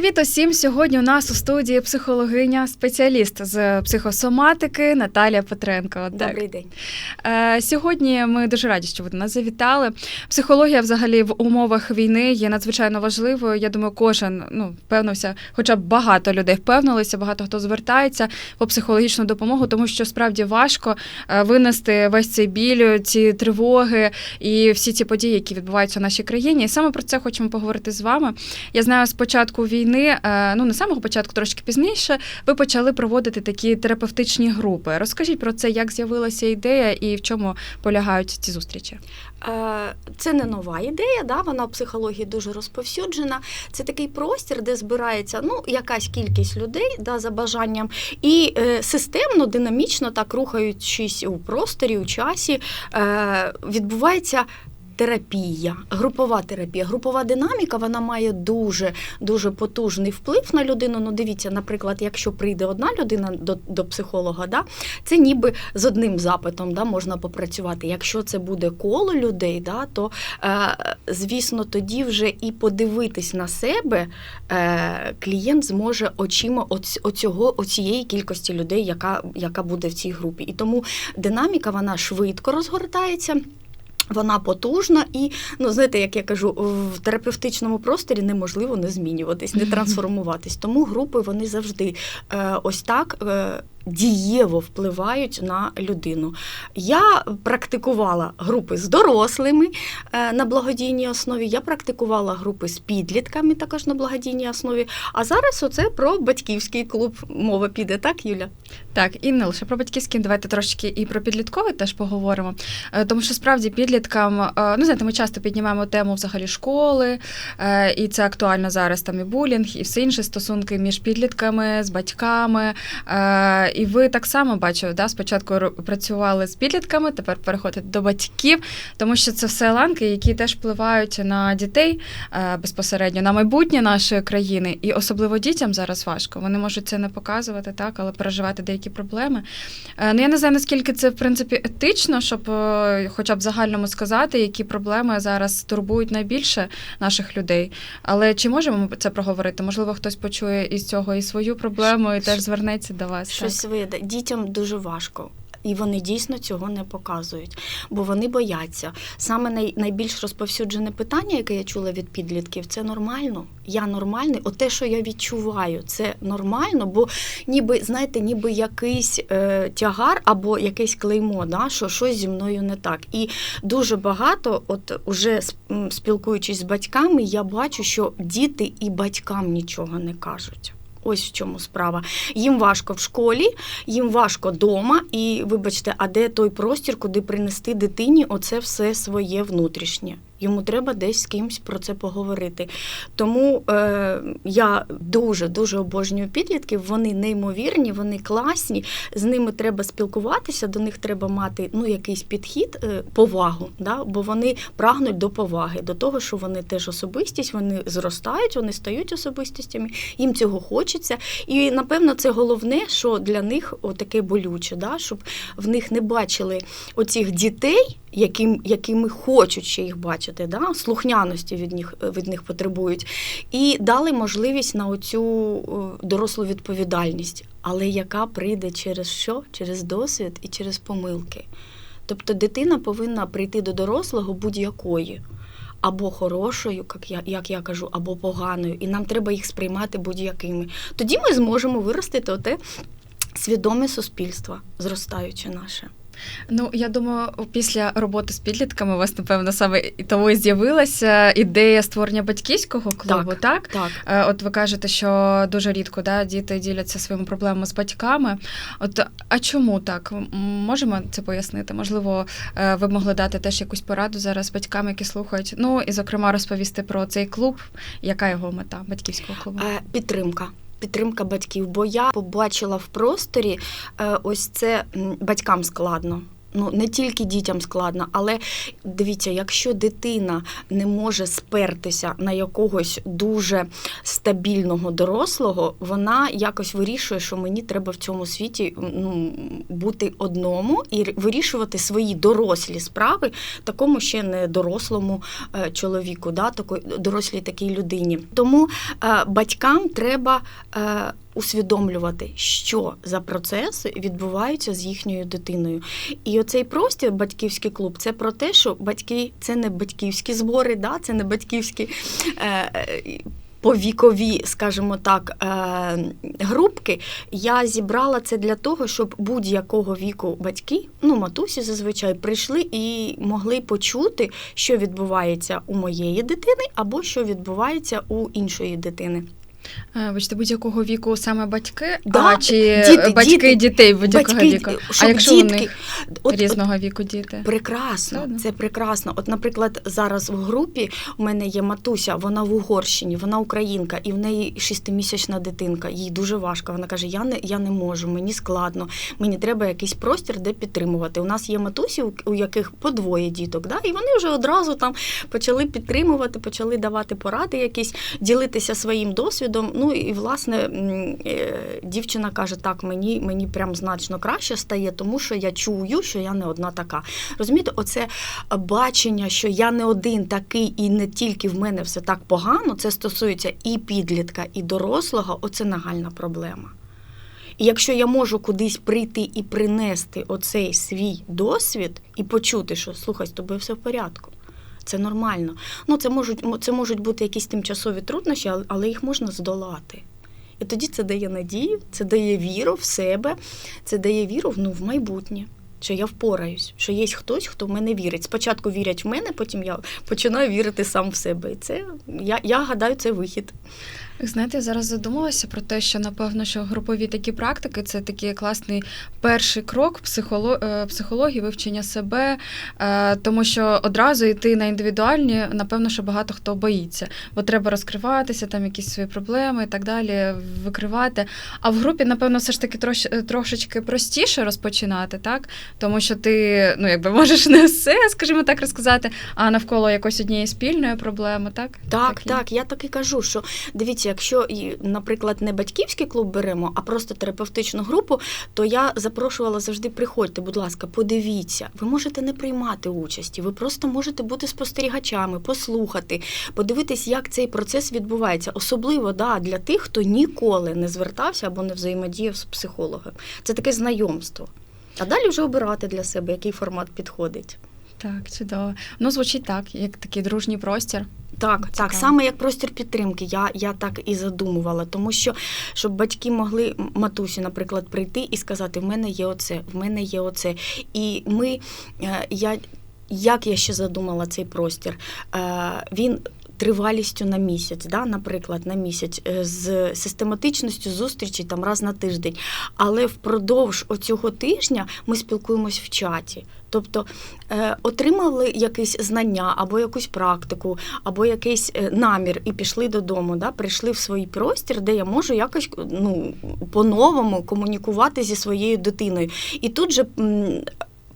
Привіт усім! Сьогодні у нас у студії психологиня, спеціаліст з психосоматики Наталія Петренко. Так. Добрий день. Е, Сьогодні ми дуже раді, що ви до нас завітали. Психологія, взагалі, в умовах війни є надзвичайно важливою. Я думаю, кожен ну впевнився, хоча б багато людей впевнилися, багато хто звертається по психологічну допомогу, тому що справді важко е, винести весь цей біль, ці тривоги і всі ці події, які відбуваються в нашій країні. І саме про це хочемо поговорити з вами. Я знаю, з початку війни, е, ну не самого початку, трошки пізніше, ви почали проводити такі терапевтичні групи. Розкажіть про це, як з'явилася ідея і в чому полягають ці зустрічі. Е, Це не нова ідея, да? вона в психології дуже розповсюджена. Це такий простір, де збирається ну, якась кількість людей да, за бажанням, і е, системно, динамічно, так рухаючись у просторі, у часі, е, відбувається. Терапія, групова терапія, групова динаміка вона має дуже дуже потужний вплив на людину. Ну, дивіться, наприклад, якщо прийде одна людина до до психолога, да, це ніби з одним запитом да, можна попрацювати. Якщо це буде коло людей, да, то е, звісно, тоді вже і подивитись на себе е, клієнт зможе очима оць, оцього, оцієї кількості людей, яка, яка буде в цій групі. І тому динаміка вона швидко розгортається. Вона потужна і, ну знаєте, як я кажу, в терапевтичному просторі неможливо не змінюватись, не трансформуватись. Тому групи вони завжди е, ось так. Е, Дієво впливають на людину. Я практикувала групи з дорослими е, на благодійній основі. Я практикувала групи з підлітками також на благодійній основі. А зараз оце про батьківський клуб. Мова піде, так, Юля? Так, і не лише про батьківський, давайте трошки і про підлітковий теж поговоримо. Е, Тому що справді підліткам, е, ну знаєте, ми часто піднімаємо тему взагалі школи, і це актуально зараз там і булінг, і все інше стосунки між підлітками, з батьками. І ви так само бачу, да, спочатку працювали з підлітками, тепер переходите до батьків, тому що це все ланки, які теж впливають на дітей е, безпосередньо, на майбутнє нашої країни, і особливо дітям зараз важко. Вони можуть це не показувати, так, але переживати деякі проблеми. Е, Ну я не знаю, наскільки це в принципі етично, щоб е, хоча б загальному сказати, які проблеми зараз турбують найбільше наших людей. Але чи можемо ми це проговорити? Можливо, хтось почує із цього і свою проблему, і теж звернеться до вас. Щось вийде. Дітям дуже важко. І вони дійсно цього не показують, бо вони бояться. Саме най, найбільш розповсюджене питання, яке я чула від підлітків, це нормально. Я нормальний. От те, що я відчуваю, це нормально, бо ніби, знаєте, ніби якийсь е, тягар або якесь клеймо, да, що щось зі мною не так. І дуже багато, от уже спілкуючись з батьками, я бачу, що діти і батькам нічого не кажуть. Ось в чому справа. Їм важко в школі, їм важко вдома, і вибачте, а де той простір, куди принести дитині оце все своє внутрішнє. Йому треба десь з кимось про це поговорити. Тому е, я дуже дуже обожнюю підлітків. Вони неймовірні, вони класні. З ними треба спілкуватися, до них треба мати ну якийсь підхід, е, повагу. Да? Бо вони прагнуть до поваги, до того, що вони теж особистість, вони зростають, вони стають особистостями, їм цього хочеться. І напевно це головне, що для них таке болюче, да? щоб в них не бачили оцих дітей, яким, якими хочуть ще їх бачити, да? слухняності від них, від них потребують, і дали можливість на оцю е, дорослу відповідальність, але яка прийде через що? Через досвід і через помилки. Тобто дитина повинна прийти до дорослого будь-якої. Або хорошою, як я, як я кажу, або поганою, і нам треба їх сприймати будь-якими. Тоді ми зможемо виростити оте свідоме суспільство, зростаюче наше. Ну, я думаю, після роботи з підлітками у вас, напевно, саме і того і з'явилася ідея створення батьківського клубу, так? Так. Е, От ви кажете, що дуже рідко да, діти діляться своїми проблемами з батьками. От а чому так? Можемо це пояснити? Можливо, е, ви б могли дати теж якусь пораду зараз батькам, які слухають. Ну і зокрема розповісти про цей клуб. Яка його мета батьківського клубу? Е, Підтримка. Підтримка батьків, бо я побачила в просторі е, ось це батькам складно. Ну, не тільки дітям складно, але дивіться, якщо дитина не може спертися на якогось дуже стабільного дорослого, вона якось вирішує, що мені треба в цьому світі ну, бути одному і вирішувати свої дорослі справи такому ще не дорослому е, чоловіку, да, такої дорослій такій людині. Тому е, батькам треба. Е, Усвідомлювати, що за процеси відбуваються з їхньою дитиною. І оцей простір, батьківський клуб, це про те, що батьки це не батьківські збори, да? це не батьківські е, е, повікові, скажімо так, е, групки. Я зібрала це для того, щоб будь-якого віку батьки, ну матусі зазвичай, прийшли і могли почути, що відбувається у моєї дитини, або що відбувається у іншої дитини. Е, Бачите, будь-якого віку саме батьки, Да, а чи діти, батьки діти, дітей будь-якого віку? А якщо у них от- от різного віку діти? Прекрасно, Правда? це прекрасно. От, наприклад, зараз в групі у мене є матуся, вона в Угорщині, вона українка, і в неї шестимісячна дитинка. Їй дуже важко. Вона каже: Я не я не можу, мені складно, мені треба якийсь простір, де підтримувати. У нас є матусі, у яких по двоє діток, да? і вони вже одразу там почали підтримувати, почали давати поради, якісь ділитися своїм досвідом. Ну і власне е, дівчина каже: так, мені, мені прям значно краще стає, тому що я чую, що я не одна така. Розумієте, оце бачення, що я не один такий, і не тільки в мене все так погано, це стосується і підлітка, і дорослого, оце нагальна проблема. І якщо я можу кудись прийти і принести оцей свій досвід і почути, що слухай, з тобою все в порядку. Це нормально. Ну, це можуть, це можуть бути якісь тимчасові труднощі, але- їх можна здолати. І тоді це дає надію, це дає віру в себе, це дає віру ну, в майбутнє. Що я впораюсь, що є хтось, хто в мене вірить. Спочатку вірять в мене, потім я починаю вірити сам в себе. І це я, я гадаю, це вихід. Знаєте, я зараз задумалася про те, що напевно, що групові такі практики це такий класний перший крок е, психології, вивчення себе, е, тому що одразу йти на індивідуальні, напевно, що багато хто боїться, бо треба розкриватися, там якісь свої проблеми і так далі, викривати. А в групі, напевно, все ж таки трош... трошечки простіше розпочинати, так? Тому що ти ну, якби можеш не все, скажімо так, розказати, а навколо якоїсь однієї спільної проблеми, так? Так, є. так, я так і кажу, що дивіться, якщо, наприклад, не батьківський клуб беремо, а просто терапевтичну групу, то я запрошувала завжди приходьте, будь ласка, подивіться. Ви можете не приймати участі, ви просто можете бути спостерігачами, послухати, подивитись, як цей процес відбувається. Особливо да, для тих, хто ніколи не звертався або не взаємодіяв з психологом. Це таке знайомство. А далі вже обирати для себе, який формат підходить. Так, чудово. Ну, звучить так, як такий дружній простір. Так, Цікаво. так, саме як простір підтримки, я, я так і задумувала, тому що щоб батьки могли матусі, наприклад, прийти і сказати: в мене є оце, в мене є оце. І ми, е, я, як я ще задумала цей простір, Е, він. Тривалістю на місяць, да, наприклад, на місяць е, з систематичністю зустрічі там раз на тиждень. Але впродовж оцього тижня ми спілкуємось в чаті. Тобто е, отримали якесь знання або якусь практику, або якийсь е, намір і пішли додому, да, прийшли в свій простір, де я можу якось ну, по-новому комунікувати зі своєю дитиною. І тут же.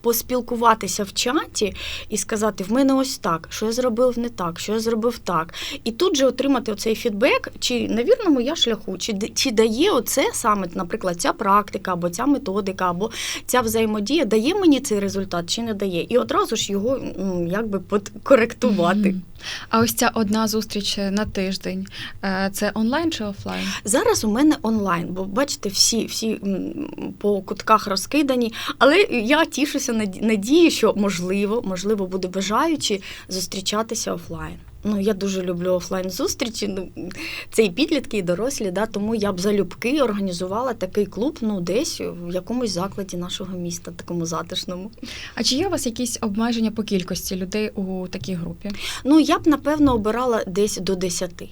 Поспілкуватися в чаті і сказати, в мене ось так, що я зробив не так, що я зробив так. І тут же отримати оцей фідбек, чи на вірному я шляху, чи, чи дає оце саме, наприклад, ця практика, або ця методика, або ця взаємодія дає мені цей результат, чи не дає. І одразу ж його якби подкоректувати. А ось ця одна зустріч на тиждень е, це онлайн чи офлайн? Зараз у мене онлайн, бо бачите, всі, всі по кутках розкидані. Але я тішуся наді- надією, що можливо, можливо, буде бажаючи зустрічатися офлайн. Ну, я дуже люблю офлайн зустрічі. Ну, це і підлітки, і дорослі, да, тому я б залюбки організувала такий клуб, ну, десь в якомусь закладі нашого міста, такому затишному. А чи є у вас якісь обмеження по кількості людей у такій групі? Ну, я б напевно обирала десь до 10.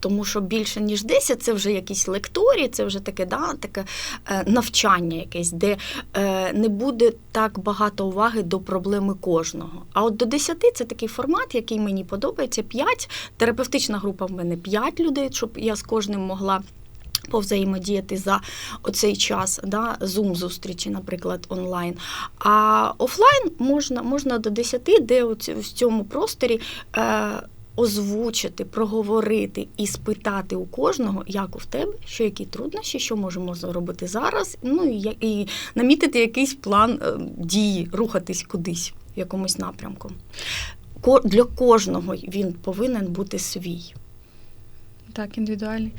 Тому що більше ніж 10 це вже якісь лекторії, це вже таке, да, таке е, навчання якесь, де е, не буде так багато уваги до проблеми кожного. А от до 10 це такий формат, який мені подобається. 5. Терапевтична група в мене 5 людей, щоб я з кожним могла Повзаємодіяти за оцей час, да, зум-зустрічі, наприклад, онлайн. А офлайн можна, можна до 10, де в цьому просторі е, озвучити, проговорити і спитати у кожного, як у тебе, що які труднощі, що можемо зробити зараз, ну і, і намітити якийсь план е, дії, рухатись кудись в якомусь напрямку. Для кожного він повинен бути свій. Так, індивідуальний.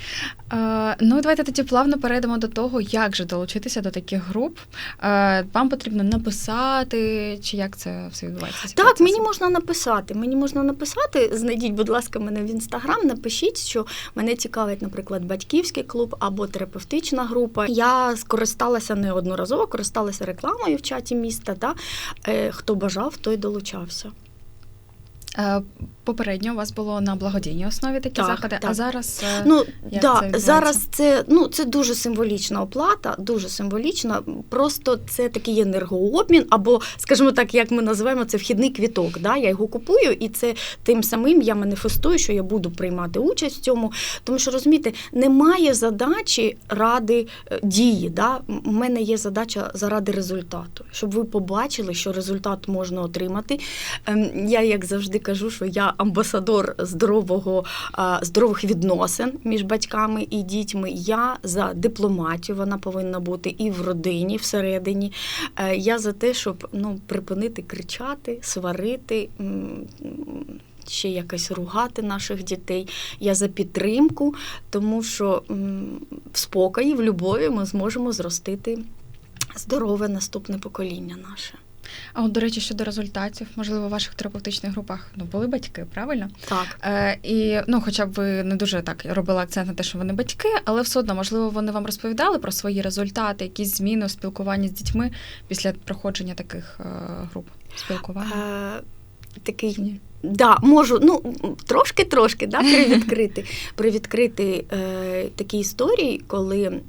Е, ну, давайте тоді плавно перейдемо до того, як же долучитися до таких груп. Е, вам потрібно написати, чи як це все відбувається? Так, процеси? мені можна написати. Мені можна написати. Знайдіть, будь ласка, мене в інстаграм. Напишіть, що мене цікавить, наприклад, батьківський клуб або терапевтична група. Я скористалася неодноразово, користалася рекламою в чаті міста. Та е, хто бажав, той долучався. Е, попередньо у вас було на благодійній основі такі Так, заходи, а зараз е, Ну як да, відбувається? зараз це ну це дуже символічна оплата, дуже символічна. Просто це такий енергообмін, або, скажімо так, як ми називаємо це вхідний квіток. Да? Я його купую, і це тим самим я маніфестую, що я буду приймати участь в цьому. Тому що розумієте, немає задачі ради е, дії. Да? У мене є задача заради результату, щоб ви побачили, що результат можна отримати. Ем, Я як завжди кажу, що я амбасадор здорового здорових відносин між батьками і дітьми. Я за дипломатію, вона повинна бути і в родині, всередині. Е, Я за те, щоб ну, припинити кричати, сварити. Ще якось ругати наших дітей. Я за підтримку, тому що в спокої, в любові ми зможемо зростити здорове наступне покоління наше. А от, до речі, щодо результатів, можливо, в ваших терапевтичних групах ну, були батьки, правильно? Так. Е, і ну, хоча б ви не дуже так робили акцент на те, що вони батьки, але все одно, можливо, вони вам розповідали про свої результати, якісь зміни у спілкуванні з дітьми після проходження таких е, груп спілкування. Е, такий. Да, можу, ну трошки-трошки да, привідкрити, привідкрити е, такі історії, коли м,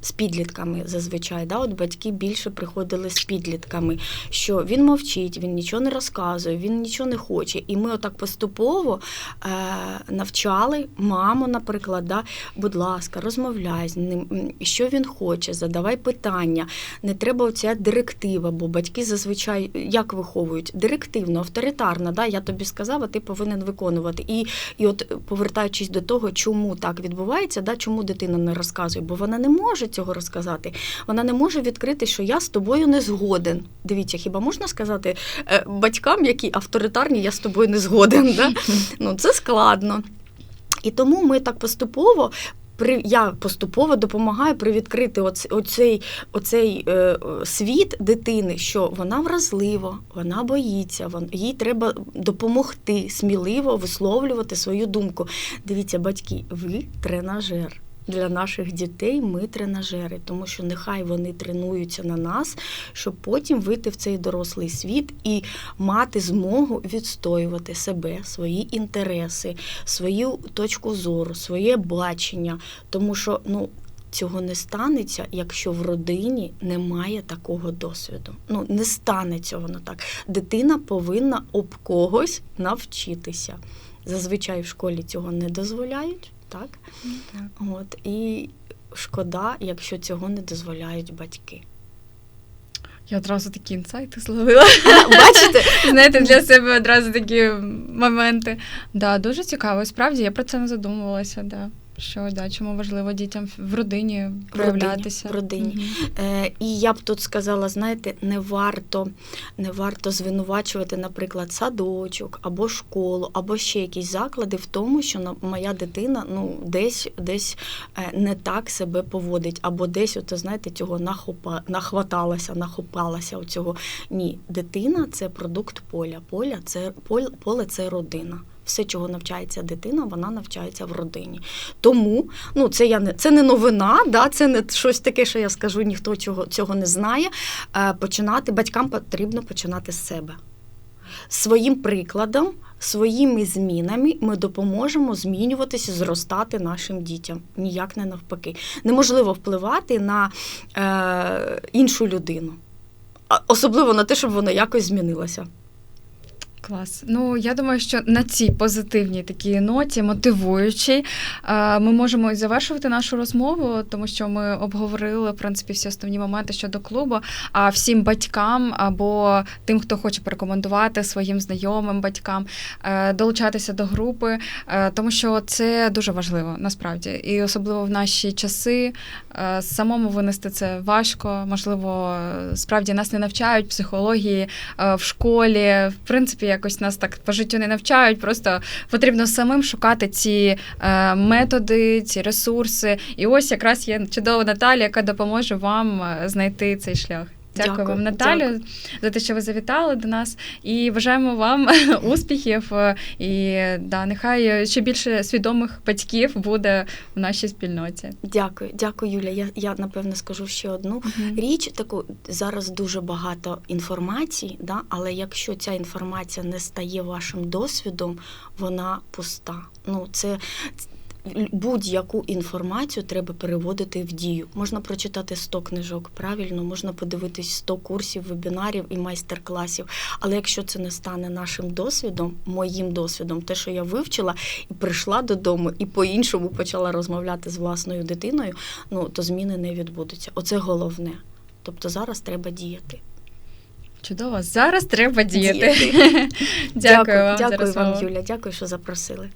з підлітками зазвичай, да, от батьки більше приходили з підлітками, що він мовчить, він нічого не розказує, він нічого не хоче. І ми отак поступово е, навчали маму, наприклад, да, будь ласка, розмовляй з ним, що він хоче, задавай питання. Не треба оця директива, бо батьки зазвичай як виховують? Директивно, авторитарно, да, я тобі сказав, а ти повинен виконувати. І, і от повертаючись до того, чому так відбувається, да, чому дитина не розказує, бо вона не може цього розказати. Вона не може відкрити, що я з тобою не згоден. Дивіться, хіба можна сказати е, батькам, які авторитарні, я з тобою не згоден? Да? Ну, це складно. І тому ми так поступово. При я поступово допомагаю привідкрити оц, оцей, оцей е, світ дитини, що вона вразлива, вона боїться, вон, їй треба допомогти сміливо висловлювати свою думку. Дивіться, батьки, ви тренажер. Для наших дітей ми тренажери, тому що нехай вони тренуються на нас, щоб потім вийти в цей дорослий світ і мати змогу відстоювати себе, свої інтереси, свою точку зору, своє бачення. Тому що ну. Цього не станеться, якщо в родині немає такого досвіду. Ну не станеться воно так. Дитина повинна об когось навчитися. Зазвичай в школі цього не дозволяють, так? Так. От і шкода, якщо цього не дозволяють батьки. Я одразу такі інсайти зловила. Бачите? Знаєте, для себе одразу такі моменти. Да, дуже цікаво. Справді я про це не задумувалася. Да. Що да, чому важливо дітям в родині проявлятися в родині. Мгм. Е, і я б тут сказала: знаєте, не варто, не варто звинувачувати, наприклад, садочок або школу, або ще якісь заклади в тому, що на- моя дитина ну десь десь е, не так себе поводить, або десь, от, знаєте, цього нахопа, нахваталася, нахопалася. Цього. Ні, дитина це продукт поля. Поля це поле це родина. Все, чого навчається дитина, вона навчається в родині. Тому ну це я не це не новина, да, це не щось таке, що я скажу, ніхто цього, цього не знає. Е, починати батькам потрібно починати з себе. Своїм прикладом, своїми змінами ми допоможемо змінюватися, зростати нашим дітям. Ніяк не навпаки. Неможливо впливати на е, іншу людину, особливо на те, щоб вона якось змінилася. Клас. Ну я думаю, що на цій позитивній такій ноті, мотивуючій, е, ми можемо і завершувати нашу розмову, тому що ми обговорили в принципі всі основні моменти щодо клубу. А всім батькам або тим, хто хоче порекомендувати своїм знайомим батькам, е, долучатися до групи, е, тому що це дуже важливо насправді, і особливо в наші часи самому винести це важко. Можливо, справді нас не навчають психології в школі. В принципі, якось нас так по життю не навчають. Просто потрібно самим шукати ці е, методи, ці ресурси. І ось якраз є чудова Наталя, яка допоможе вам е, знайти цей шлях. Дякую, Дякую, вам, Наталю, дякую. за те, що ви завітали до нас, і бажаємо вам успіхів. І да, нехай ще більше свідомих батьків буде в нашій спільноті. Дякую, дякую, Юля. Я, я напевно скажу ще одну. Річ таку зараз дуже багато інформації, да, але якщо ця інформація не стає вашим досвідом, вона пуста. Ну, це будь-яку інформацію треба переводити в дію. Можна прочитати 100 книжок, правильно, можна подивитись 100 курсів, вебінарів і майстер-класів. Але якщо це не стане нашим досвідом, моїм досвідом, те, що я вивчила і прийшла додому, і по-іншому почала розмовляти з власною дитиною, ну то зміни не відбудуться. Оце головне. Тобто зараз треба діяти. Чудово, зараз треба діяти. Діяти. Дякую вам за дякую вам. Юля. Дякую, що запросили.